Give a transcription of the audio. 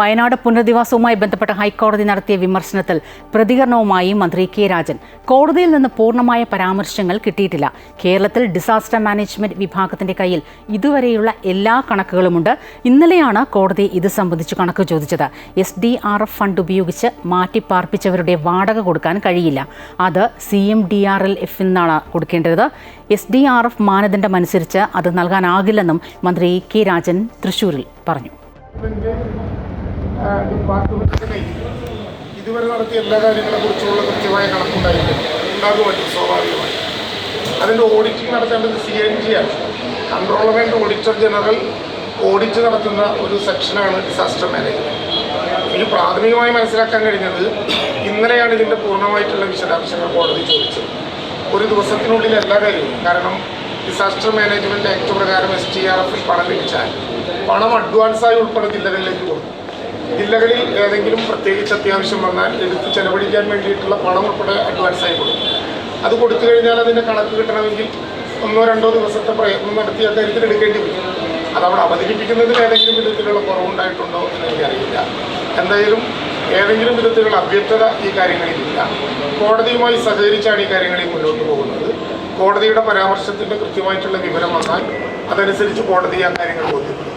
വയനാട് പുനരധിവാസവുമായി ബന്ധപ്പെട്ട ഹൈക്കോടതി നടത്തിയ വിമർശനത്തിൽ പ്രതികരണവുമായി മന്ത്രി കെ രാജൻ. കോടതിയിൽ നിന്ന് പൂർണമായ പരാമർശങ്ങൾ കിട്ടിയിട്ടില്ല. കേരളത്തിൽ ഡിസാസ്റ്റർ മാനേജ്മെന്റ് വിഭാഗത്തിന്റെ കയ്യിൽ ഇതുവരെയുള്ള എല്ലാ കണക്കുകളുമുണ്ട്. ഇന്നലെയാണ് കോടതി ഇത് സംബന്ധിച്ച് കണക്ക് ചോദിച്ചത്. S D R F fund ഉപയോഗിച്ച് മാറ്റിപ്പാർപ്പിച്ചവരുടെ വാടക കൊടുക്കാൻ കഴിയില്ല. അത് C M D R L F എന്നാണ് കൊടുക്കേണ്ടത്. എസ് ഡി ആർ എഫ് മാനദണ്ഡം അനുസരിച്ച് അത് നൽകാനാകില്ലെന്നും മന്ത്രി കെ രാജൻ തൃശൂരിൽ പറഞ്ഞു. കയ്യിൽ ഇതുവരെ നടത്തിയ എല്ലാ കാര്യങ്ങളെ കുറിച്ചുള്ള കൃത്യമായ കണക്കുണ്ടായില്ല ഉണ്ടാകുമല്ലോ സ്വാഭാവികമായി. അതിന്റെ ഓഡിറ്റിംഗ് നടത്തേണ്ടത് സി എൻ ജി ആണ്. Controller and auditor general audit നടത്തുന്ന ഒരു സെക്ഷനാണ് ഡിസാസ്റ്റർ മാനേജ്മെന്റ് എനിക്ക് പ്രാഥമികമായി മനസ്സിലാക്കാൻ കഴിഞ്ഞത് ഇന്നലെയാണ് ഇതിന്റെ പൂർണമായിട്ടുള്ള വിശദാംശങ്ങൾ കോടതി ചോദിച്ചത്. ഒരു ദിവസത്തിനുള്ളിൽ എല്ലാ കാര്യവും കാരണം ഡിസാസ്റ്റർ മാനേജ്മെന്റ് ആക്ട് പ്രകാരം എസ് ടി ആർ എഫിൽ പണം ലഭിച്ചാൽ പണം അഡ്വാൻസായി ഉൾപ്പെടെ ജില്ലകളിലേക്ക് കൊടുക്കും ജില്ലകളിൽ ഏതെങ്കിലും പ്രത്യേകിച്ച് അത്യാവശ്യം വന്നാൽ എടുത്ത് ചെലവഴിക്കാൻ വേണ്ടിയിട്ടുള്ള പണം ഉൾപ്പെടെ അഡ്വാൻസായി കൊടുക്കും. അത് കൊടുത്തു കഴിഞ്ഞാൽ അതിന്റെ കണക്ക് കിട്ടണമെങ്കിൽ ഒന്നോ രണ്ടോ ദിവസത്തെ പ്രയത്നം നടത്തി അക്കാര്യത്തിൽ എടുക്കേണ്ടി വരും. അതവിടെ അവതരിപ്പിക്കുന്നതിൽ ഏതെങ്കിലും വിധത്തിലുള്ള കുറവുണ്ടായിട്ടുണ്ടോ എന്ന് എനിക്കറിയില്ല. എന്തായാലും ഏതെങ്കിലും വിധത്തിലുള്ള അവ്യക്തത ഈ കാര്യങ്ങളിലില്ല. കോടതിയുമായി സഹകരിച്ചാണ് ഈ കാര്യങ്ങളിൽ മുന്നോട്ട് പോകുന്നത്. കോടതിയുടെ പരാമർശത്തിന്റെ കൃത്യമായിട്ടുള്ള വിവരം വന്നാൽ അതനുസരിച്ച് കോടതി ആ കാര്യങ്ങൾ ബോധ്യപ്പെടുത്തും.